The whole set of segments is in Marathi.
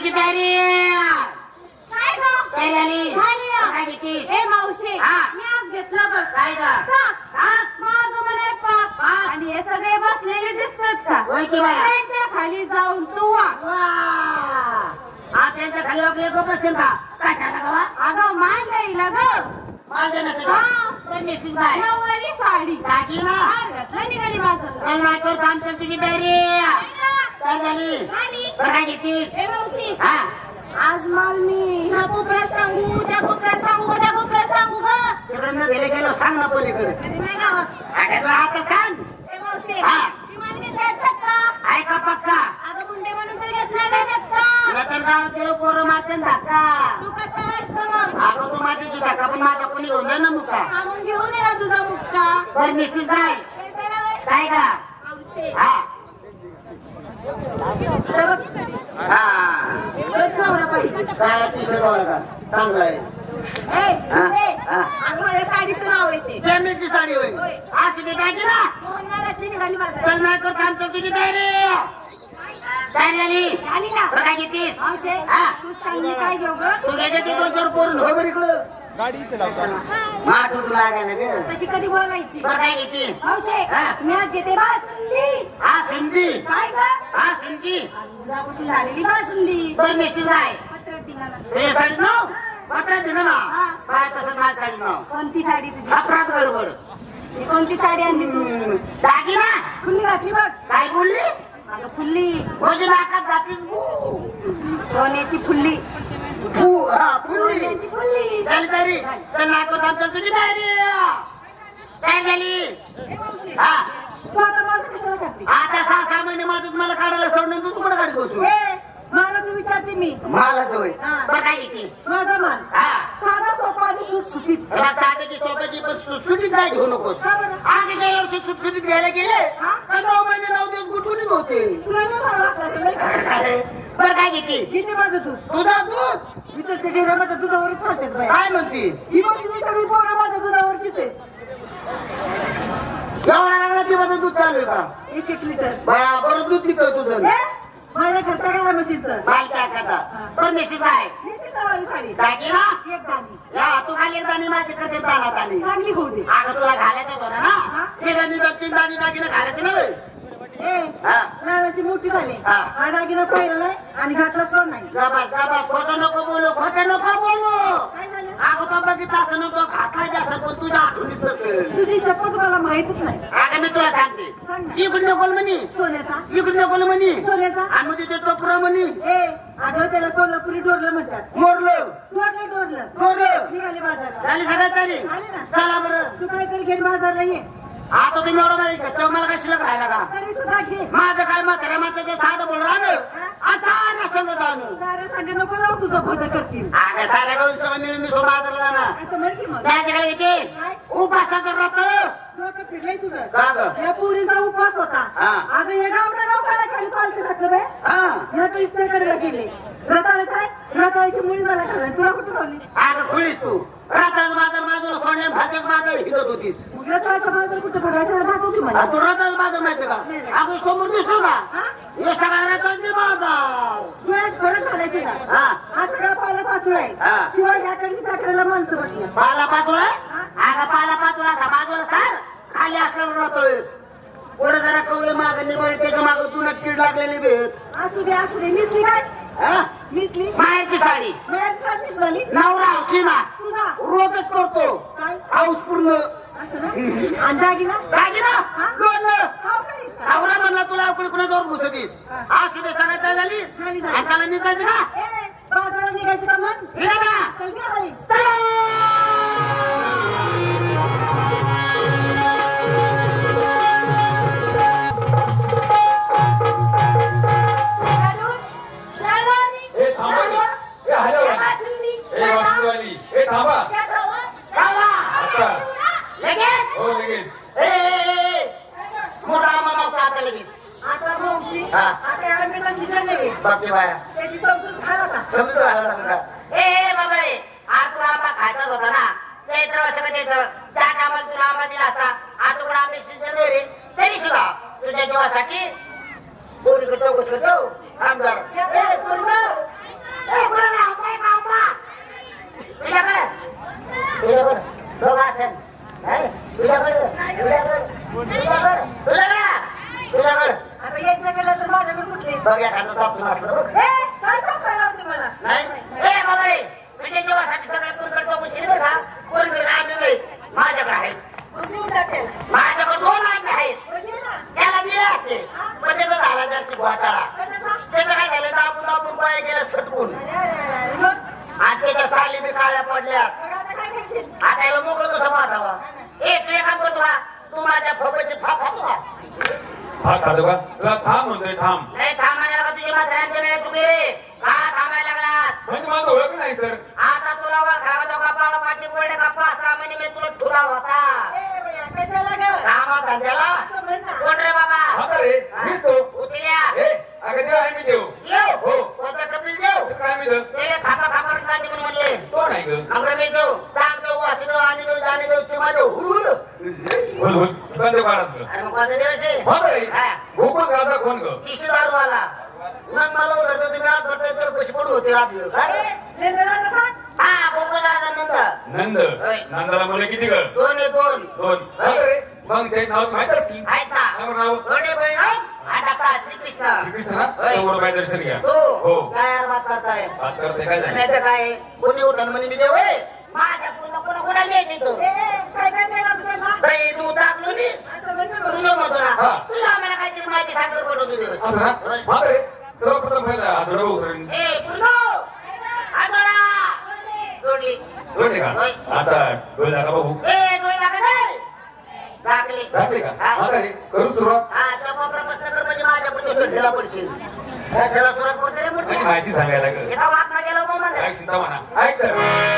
तुझी तयारी काय झाली. काय घेतीस? ए मावशी. मी आज घेतलं बघ. काय. आणि हे सगळे बसलेले दिसतात का? त्यांच्या खाली जाऊन तू हा त्यांच्या खाली वगैरे असतील का? कशाला गवा अगं मान जाईल ग. हा. तर मेसेज काय नऊवारी साडी. टाकी ना? हार घातला निघाली बाजारात चल ना कर काम चल तुझी तयारी काय झाली घेतीस ए मावशी. हा. आज माल मी ह्या कोपऱ्यात सांगू त्या कोपऱ्यात सांगू त्या कोपऱ्यात सांगू ग. तिकडे न गेले गेलो सांग ना पलीकडे. कधी नाही गावात? अगं तू आता सांग. ए मावशी. हा. मी माल घेतला चक्का. ऐका पक्का. अगं मुंडे म्हणून तर घेतला ना चक्का. नंतर गावात गेलो पोरं मारते ना धक्का तू कशाला आहेस गं मग? अगं तू मारते धक्का पण माझा कोणी घेऊन जाय ना मुक्का. हा मग घेऊ दे ना तुझा मुक्का. बरं मेसेज काय वय. काय का? मावशी. हा. तर बघ, हा. तोच नवरा पाहिजे. काय टी शर्ट वाला का? चांगला आहे. ए, हा, ए, हा. अगं माझ्या साडीचं नाव आहे ते. कॅमेची साडी होईल होय. आज तुझी टाकी ना? मोहन मालातली निघाली माझा चल नाही कर काम तुझी तयारी. घेतीस? हा. तू सांग मी काय घेऊ ग तू घ्यायचे ते दोन चार पोरून होय बरं इकडं. गाडी इथे लावता माठ होत लागायला ग. तशी कधी बोलायची? बरं काय घेते? मावशे हा. मी आज घेते बासुंदी. हा सिंधी काय ग? हा सिंधी दुधापासून झालेली बासुंदी. बरं मेसेज काय पत्र दिला पत्र ना? हा. काय तसंच कोणती साडी तुझी? छपरात गडबड. ही कोणती साडी आणली तू? दागिना. फुल्ली घातली बघ. काय बोलली? अगं फुल्ली. म्हणजे नाकात घातलीस बू. सोन्याची फुल्ली. फू हा फुलली. सोन्याची फुल्ली. चल तरी. चल नाकात चल तुझी तयारी. काय झाली? हा. तू आता माझं कशाला करते आता सहा सहा महिने माझं मला काढायला सोडणं तू कुठं बसू? ए, मला तू विचारते मी. मालाच होय. हा. बरं काय माझा माल. हा. साधा सोपा आणि सुटसुटीत. तुला साध्याची सोप्याची पण सुटसुटीत नाही घेऊ नकोस. का बरं? आधी गेल्या वर्षी सुटसुटीत घ्यायला गेले हा? तर नऊ महिने नऊ दिवस गुटगुटीत होते. तुला नाही मला वाटलं असेल नाही का? बरं काय घेते? किती माझं दूध. दुधा दूध? इथं ते डेऱ्या माझ्या दुधावरच चालतात बाई. काय म्हणते? ही मग तुझी सगळी पोरं माझ्या दुधावरचीच आहे एवढा लागला ते माझं दूध चालू आहे का? एक एक लिटर. बया, बरं दूध निघतं तुझं. माझ्या घरच्या काय माल टाकायचा पण मेसेज आहे. निश्चित वाली साडी. टाकी ना एक दाणी या तू खाली माझी करते तानात आली. चांगली होऊ दे. अगं तुला होतं हा? ना तीन दाणी दागिने घालायचं ना बे. हा. लहानाची मोठी झाली. हा. दागिना पाहिला नाही आणि घातला सुद्धा नाही. गबास गबास खोटं नको बोलू खोटं नको बोलू. काय झालं? अगं तो बघितलं असं नव्हतं घातलाय असं पण तुझ्या आठवणीत नसेल तुझी शपथ मला माहितच नाही. अगं मी तुला सांगते. सांग ना. इकडे नको म्हणी. सोन्याचा? इकडे नको म्हणी. सोन्याचा? आणि मग तिथे टोपरा म्हणी. ए अगं त्याला कोल्हापुरी डोरलं म्हणतात. मोरलं. डोरलं डोरलं. मोरलं. निघाले बाजारात. झाली सगळ्यात आले ना. चला बरं. तू काहीतरी घेऊन बाजारला ये. आता तुम्ही एवढं माहिती का? मला काय शिल्लक राहिला का? तरी सुद्धा घे. माझं काय म्हातारा माझं ते साधं बोल राहणं असा ना संग जाणं. साऱ्या सांगे नको जाऊ तुझं भोज करतील. अगं साऱ्या गावून समजले मी सो बाजारला जाणार. असं म्हण की मग. माझ्याकडे येते. उपासाचं रताळ डोकं फिरलंय तुझं. का ग? या पुरीचा उपवास होता. हा. अगं हे गाव काय खाली पालचं घातलं बाय हा. या गेले. रताळ काय? रताळाची मुळी मला खाल्ली. तुला कुठे खाल्ली? अगं खुळीस तू. रताळ बाजार हिंडत होतीस. मग रताळाचा बाजार कुठे की मला. तू रताळ बाजार माहिती का? नाही, नाही. अगं समोर दिसतो का हा? हे सगळा रताळचे बाजार. डोळ्यात फरक झालाय तुझा हा. हा सगळा पाला पाचोळा आहे. शिवाय ह्याकडची ताकड्याला माणसं बसल्या पाला पाचोळा? अगं पाला पाचोळा असा बाजूला सार खाली असलेला रताळ. पुढे जरा कवळे मागणी बरे त्याच्या माग तुला कीड लागलेली भेट असू दे असू दे. निसली काय? माहेरची साडी. नवरा तुझा? रोजच करतो. हाऊस पूर्ण. ना? दागिना? हा? आवरा म्हणला तुला अवकडे कुणाजवळ घुसतीस. आज सुद्धा सांगायचं झाली. त्याला निघायचं का? ए, बाजारात निघायचं का निघा हे हे हे थांबा. आता हो लगेच ए, ए, ए. मोठा आंबा मागतो आता लगेच आता मावशी हा. आता या मी कशी नव्हे बाकी बाया त्याची समजूत घाला का समजून घालावं लागेल का ए ए, बाबा रे आज तुला आंबा खायचाच होता ना चैत्र वर्ष द्यायचं त्या टायमाला तुला आंबा दिला असता आंबे सीजन नाही रे तरी सुद्धा तुझ्या जीवासाठी पोरीकडे चौकशी करतो. ए, पोरीगं. माझ्याकडे दोन लाईन आहेत. त्याला दिले असते. पण त्याचा झाला जास्त घोटाळा पाय गेलं सटकून. त्याच्या साली बी काळ्या पडल्या. आता काय करशील? आता याला मोकळं कसं पाठावा? ए तू एक काम करतो का तू माझ्या खातो का? हा खातो का? तुला थांब म्हणतोय थांब. नाही थांबायला का तुझी म्हाताऱ्यांच्या वेळेत चुकली रे. का थांबायला लागलास? म्हणजे माझं ओळख नाही सर आता तुला ओळखावा तो कपाळा पाठी बोलणे का पाच सहा महिने मी तुला ठुला होता? कामा धंद्याला. कोण रे बाबा? आता रे उतल्या. अगं देव आहे मी देव. नाही ग वासी देव आणि देव जाणे चुमा हुल. ग मग कोणता रे हा. कोण ग दारू आला. मग मला उधरतो तुम्ही रात भरते तर पैसे पडून होते रात दिवस. ए, हा? हा गोकुळदादा नंद. नंद. नंदाला मुलं किती ग? दोन आहे दोन. दोन. रे मग ते नाव माहीत असतील आहेत ना सांग नाव थोडे बळे नाव हा. टाका श्रीकृष्ण. श्रीकृष्ण ना होय. समोर काय दर्शन घ्या. हो. हो. काय यार बात करताय? बात करते काय झालं? नाही तर काय? कोणी उठण म्हणे मी देव आहे माझ्या पूर्ण कोणा कोणाला द्यायचे तो काय काय काय? बाई, तू टाकलो नी. तू मग. न म्हणतो ना. हा. तुला आम्हाला काहीतरी माहिती सांगत पडतो देव असं ना? होय. माझा रे सर्वप्रथम पहिला भाऊ सर ए पूर्ण! आदोळा जोडली जोडले का? होय. आता डोळे दाखवा बघू. ए डोळे लागत आहे टाकले टाकले का? हा. माझा रे करू सुरुवात. हा त्या कोपरा प्रश्न कर म्हणजे माझ्या पडशील. सुरुवात करते रे माहिती सांगायला ग एका वाटणा गेलो मग माझा काय चिंता म्हणा. ऐक तर.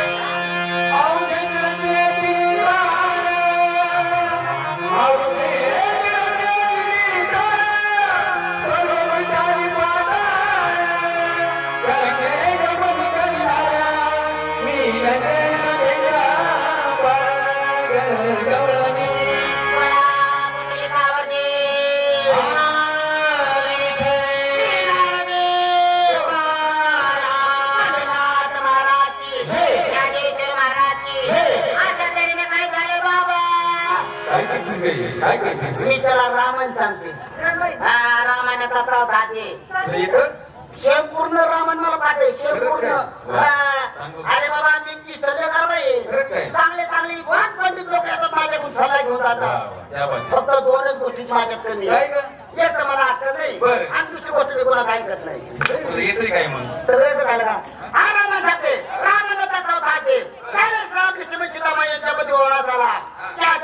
त्याला रामायण सांगते? हा रामायणाचा खाते तुला येतं? संपूर्ण रामायण मला पाठे? हा. सांगू. अरे बाबा मी ती काय? चांगले चांगले कोण पंडित लोक येतात माझ्याकडून सल्ला घेऊन जातात. फक्त दोनच गोष्टीची माझ्यात कमी आहे? एक तर मला अक्कल नाही. आणि दुसरी गोष्ट मी कोणाचं ऐकत नाही येतंय काय मग सगळं झालं का हा रामायण सांगते रामायण त्याचा सांगते त्यावेळेस राम लक्ष्मण सीतामाई यांच्यामध्ये वनात आला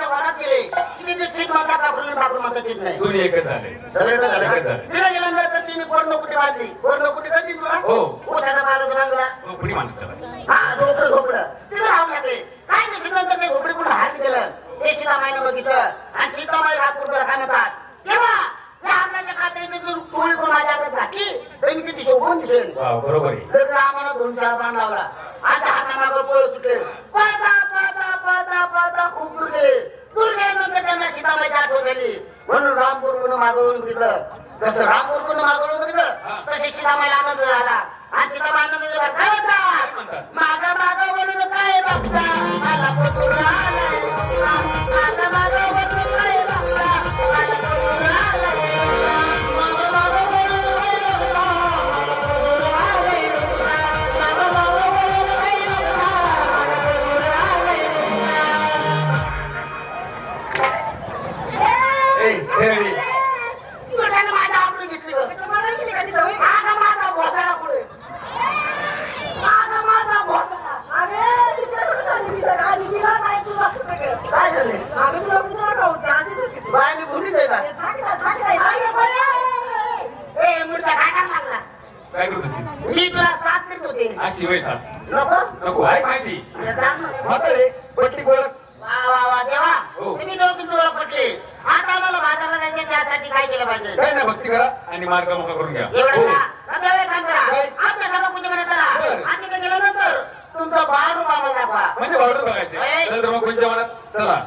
त्या अशा वनात गेले की ते चित म्हणतात पाखरून पाखरून म्हणतात चित नाही. दोन्ही एकच झाले. सगळं एकच झालं एकच का? झालं. तिला गेल्यानंतर तर तिने पोरणकुटी बांधली. पोरणकुटी कधी तुला? हो. बांधाचा बांगला. चोपडी म्हणतात त्याला. हा झोपडं झोपडं. तिथं राहून लागले. काय नाही नंतर ते झोपडी कुठं हात गेलं? ते सीतामाईनं बघितलं. आणि सीतामाई हा पूर्वला काय म्हणतात तेव्हा शोभून दिसेल बरोबर आम्हाला दोन चार बाण लावला. आता हाता मागं पळ सुटले. पळता पळता पळता पळता खूप दूर गेले दूर गेल्यानंतर त्यांना सीतामाईची म्हणून रामपूर मागवून बघितलं. जसं रामपूर मागवून बघितलं तसे सीतामाईला आनंद झाला. आणि सीतामाई आनंद झाला. काय म्हणतात? मागा मागा वळून काय बघता? मला करत होते हा शिवाय साथ नको. नको आहे माहिती. हे सांग ना. म्हाता रे पट्टी गोळख वा वा वा देवा. हो. तुम्ही दोघी ओळख पटली. आता मला बाजारला जायचं त्यासाठी काय केलं पाहिजे? काय ना भक्ती करा. आणि मार्ग करून घ्या. एवढं हो. का मग देवा एक काम करा काय? आपल्या सगळं पूजा म्हणत चला. बरं. आणि तिथे गेल्यानंतर तुमचा बाळ दाखवा. म्हणजे भावडून बघायचे. ए. चल तर मग कोणच्या मनात? चला.